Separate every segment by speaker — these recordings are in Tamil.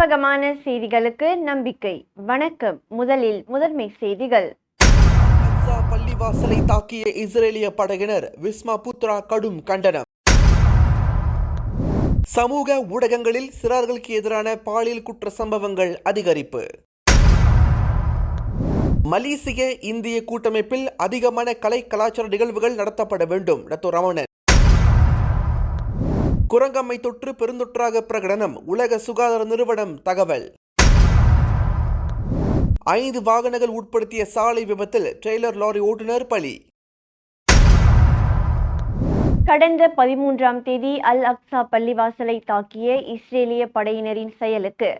Speaker 1: நம்பகமான செய்திகளுக்கு நம்பிக்கை. வணக்கம். முதலில் முதன்மை செய்திகள்.
Speaker 2: பள்ளிவாசலை தாக்கிய இஸ்ரேலிய படையினர் விஸ்மா புத்ரா கடும் கண்டனம். சமூக ஊடகங்களில் சிறார்களுக்கு எதிரான பாலியல் குற்ற சம்பவங்கள் அதிகரிப்பு. மலேசிய இந்திய கூட்டமைப்பில் அதிகமான கலை கலாச்சார நிகழ்வுகள் நடத்தப்பட வேண்டும். டத்தோ ரமணன் குரங்கம்மை தொற்று பெருந்தொற்றாக பிரகடனம் உலக சுகாதார நிறுவனம் தகவல். ஐந்து வாகனங்கள் உட்படுத்திய சாலை விபத்தில் ட்ரெய்லர் லாரி ஓட்டுநர் பலி.
Speaker 1: கடந்த பதிமூன்றாம் தேதி அல் அக்ஸா பள்ளிவாசலை தாக்கிய இஸ்ரேலிய படையினரின் செயலுக்கு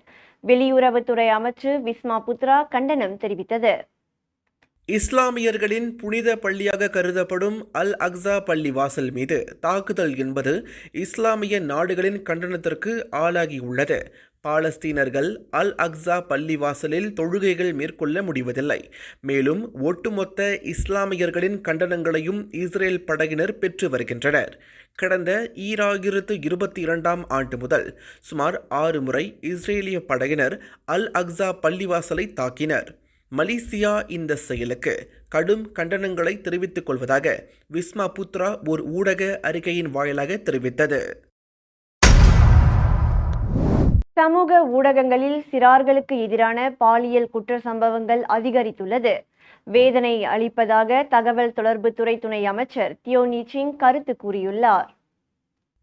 Speaker 1: வெளியுறவுத்துறை அமைச்சு விஸ்மா புத்ரா கண்டனம் தெரிவித்தது.
Speaker 2: இஸ்லாமியர்களின் புனித பள்ளியாக கருதப்படும் அல் அக்ஸா பள்ளி வாசல் மீது தாக்குதல் என்பது இஸ்லாமிய நாடுகளின் கண்டனத்திற்கு ஆளாகியுள்ளது. பாலஸ்தீனர்கள் அல் அக்ஸா பள்ளி வாசலில் தொழுகைகள் மேற்கொள்ள முடிவதில்லை. மேலும் ஒட்டுமொத்த இஸ்லாமியர்களின் கண்டனங்களையும் இஸ்ரேல் படையினர் பெற்று வருகின்றனர். கடந்த ஈராயிரத்து இருபத்தி இரண்டாம் ஆண்டு முதல் சுமார் ஆறு முறை இஸ்ரேலிய படையினர் அல் அக்ஸா பள்ளிவாசலை தாக்கினர். மலேசியா இந்த செயலுக்கு கடும் கண்டனங்களை தெரிவித்துக் கொள்வதாக விஸ்மா புத்ரா ஒரு ஊடக அறிக்கையின் வாயிலாக தெரிவித்தது.
Speaker 1: சமூக ஊடகங்களில் சிறார்களுக்கு எதிரான பாலியல் குற்ற சம்பவங்கள் அதிகரித்துள்ளது. வேதனை அளிப்பதாக தகவல் தொடர்புத்துறை துணை அமைச்சர் தியோனி சிங் கருத்து கூறியுள்ளார்.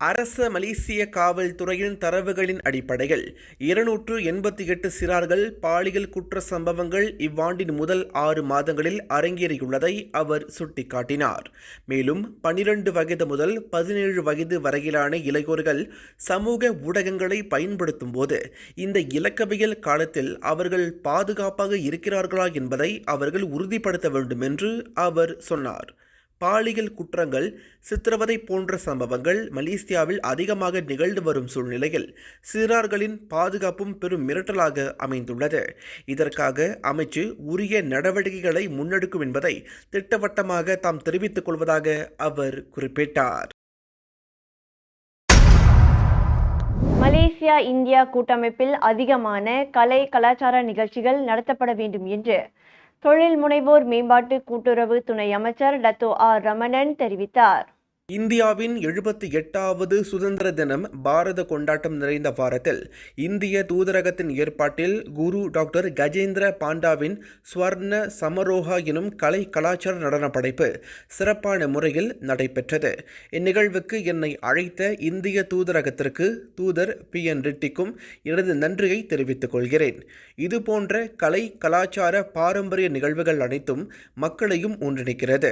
Speaker 2: அரச மலேசிய காவல்துறையின் தரவுகளின் அடிப்படையில் இருநூற்று எண்பத்தி எட்டு சிறார்கள் பாலியல் குற்ற சம்பவங்கள் இவ்வாண்டின் முதல் ஆறு மாதங்களில் அரங்கேறியுள்ளதை அவர் சுட்டிக்காட்டினார். மேலும் பனிரெண்டு வயது முதல் பதினேழு வயது வரையிலான இளையோர்கள் சமூக ஊடகங்களை பயன்படுத்தும் போது இந்த இலக்கவியல் காலத்தில் அவர்கள் பாதுகாப்பாக இருக்கிறார்களா என்பதை அவர்கள் உறுதிப்படுத்த வேண்டும் என்று அவர் சொன்னார். பாலியல் குற்றங்கள் சித்திரவதை போன்ற சம்பவங்கள் மலேசியாவில் அதிகமாக நிகழ்ந்து வரும் சூழ்நிலையில் சிறார்களின் பாதுகாப்பும் பெரும் மிரட்டலாக அமைந்துள்ளது. இதற்காக அமைச்சு உரிய நடவடிக்கைகளை முன்னெடுக்கும் என்பதை திட்டவட்டமாக தாம் தெரிவித்துக் கொள்வதாக அவர் குறிப்பிட்டார்.
Speaker 1: மலேசியா இந்தியா கூட்டமைப்பில் அதிகமான கலை கலாச்சார நிகழ்ச்சிகள் நடத்தப்பட வேண்டும் என்று தொழில் முனைவோர் மேம்பாட்டு கூட்டுறவு துணை அமைச்சர் டத்தோ ஆர் ரமணன் தெரிவித்தார்.
Speaker 2: இந்தியாவின் எழுபத்தி எட்டாவது சுதந்திர தினம் பாரத கொண்டாட்டம் நிறைந்த வாரத்தில் இந்திய தூதரகத்தின் ஏற்பாட்டில் குரு டாக்டர் கஜேந்திர பாண்டாவின் ஸ்வர்ண சமரோகா எனும் கலை கலாச்சார நடன படைப்பு சிறப்பான முறையில் நடைபெற்றது. இந்நிகழ்வுக்கு என்னை அழைத்த இந்திய தூதரகத்திற்கு தூதர் பி. என். ரெட்டிக்கும் எனது நன்றியை தெரிவித்துக் கொள்கிறேன். இது போன்ற கலை கலாச்சார பாரம்பரிய நிகழ்வுகள் அனைத்தும் மக்களையும் ஒன்றிணைக்கிறது.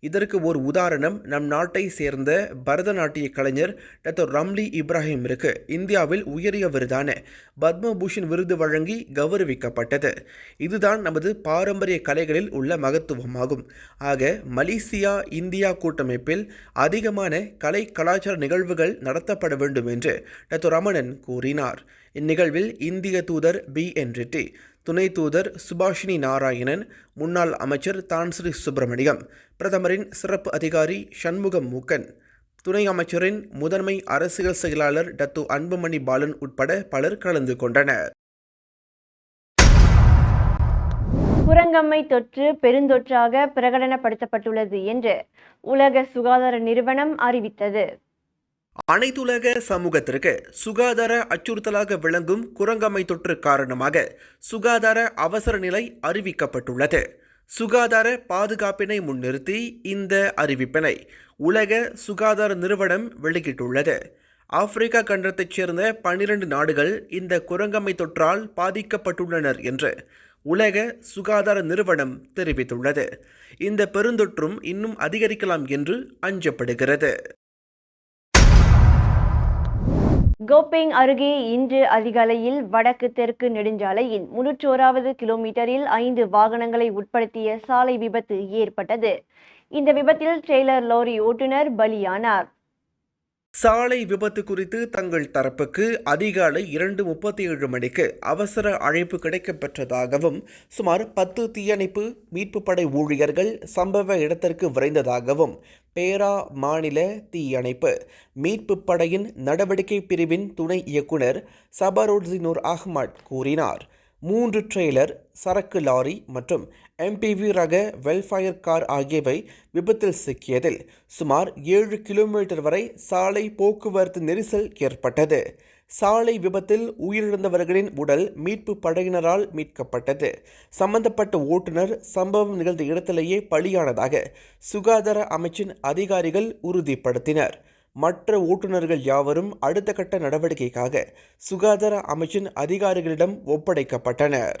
Speaker 2: இதற்கு ஒரு உதாரணம் நம் நாட்டை சேர்ந்த பரதநாட்டிய கலைஞர் டாக்டர் ரம்லி இப்ராஹிம் இருக்கு. இந்தியாவில் உயரிய விருதான பத்மபூஷன் விருது வழங்கி கௌரவிக்கப்பட்டது. இதுதான் நமது பாரம்பரிய கலைகளில் உள்ள மகத்துவமாகும். ஆக மலேசியா இந்தியா கூட்டமைப்பில் அதிகமான கலை கலாச்சார நிகழ்வுகள் நடத்தப்பட வேண்டும் என்று டாக்டர் ரமணன் கூறினார். இந்நிகழ்வில் இந்திய தூதர் பி. என். ரெட்டி துணை தூதர் சுபாஷினி நாராயணன் முன்னாள் அமைச்சர் தான்ஸ்ரீ சுப்பிரமணியம் பிரதமரின் சிறப்பு அதிகாரி சண்முகம் மூக்கன் துணை அமைச்சரின் முதன்மை அரசியல் செயலாளர் டத்து அன்புமணி பாலன் உட்பட பலர் கலந்து கொண்டனர்.
Speaker 1: குரங்கம்மை தொற்று பெருந்தொற்றாக பிரகடனப்படுத்தப்பட்டுள்ளது என்று உலக சுகாதார நிறுவனம் அறிவித்தது.
Speaker 2: அனைத்துலக சமூகத்திற்கு சுகாதார அச்சுறுத்தலாக விளங்கும் குரங்கம்மை தொற்று காரணமாக சுகாதார அவசர நிலை அறிவிக்கப்பட்டுள்ளது. சுகாதார பாதுகாப்பினை முன்னிறுத்தி இந்த அறிவிப்பினை உலக சுகாதார நிறுவனம் வெளியிட்டுள்ளது. ஆப்பிரிக்கா கண்டத்தைச் சேர்ந்த பன்னிரண்டு நாடுகள் இந்த குரங்கம்மை தொற்றால் பாதிக்கப்பட்டுள்ளனர் என்று உலக சுகாதார நிறுவனம் தெரிவித்துள்ளது. இந்த பெருந்தொற்றும் இன்னும் அதிகரிக்கலாம் என்று அஞ்சப்படுகிறது.
Speaker 1: கோப்பேங் அருகே இன்று அதிகாலையில் வடக்கு தெற்கு நெடுஞ்சாலையின் முன்னூற்றோராவது கிலோமீட்டரில் ஐந்து வாகனங்களை உட்படுத்திய சாலை விபத்து ஏற்பட்டது. இந்த விபத்தில் ட்ரெய்லர் லாரி ஓட்டுநர் பலியானார்.
Speaker 2: சாலை விபத்து குறித்து தங்கள் தரப்புக்கு அதிகாலை இரண்டு முப்பத்தி ஏழு மணிக்கு அவசர அழைப்பு கிடைக்கப்பெற்றதாகவும் சுமார் பத்து தீயணைப்பு மீட்புப் படை ஊழியர்கள் சம்பவ இடத்திற்கு விரைந்ததாகவும் பேரா மாநில தீயணைப்பு. மீட்புப் படையின் நடவடிக்கை பிரிவின் துணை இயக்குனர் சபரோட்சினூர் அஹ்மத் கூறினார். மூன்று ட்ரெய்லர் சரக்கு லாரி மற்றும் எம்பிவி ரக வெல்ஃபயர் கார் ஆகியவை விபத்தில் சிக்கியதில் சுமார் ஏழு கிலோமீட்டர் வரை சாலை போக்குவரத்து நெரிசல் ஏற்பட்டது. சாலை விபத்தில் உயிரிழந்தவர்களின் உடல் மீட்பு படையினரால் மீட்கப்பட்டது. சம்பந்தப்பட்ட ஓட்டுநர் சம்பவம் நிகழ்ந்த இடத்திலேயே பலியானதாக சுகாதார அமைச்சின் அதிகாரிகள் உறுதிப்படுத்தினர். மற்ற ஓட்டுநர்கள் யாவரும் அடுத்த கட்ட நடவடிக்கைக்காக சுகாதார அமைச்சின் அதிகாரிகளிடம் ஒப்படைக்கப்பட்டனர்.